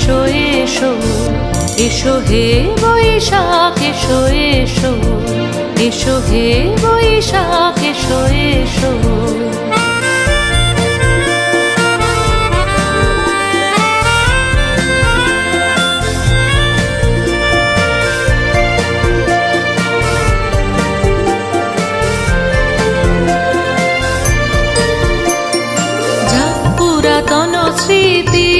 এসো এসো এসো হে বৈশাখ এসো এসো এসো হে বৈশাখ এসো এসো। স্মৃতি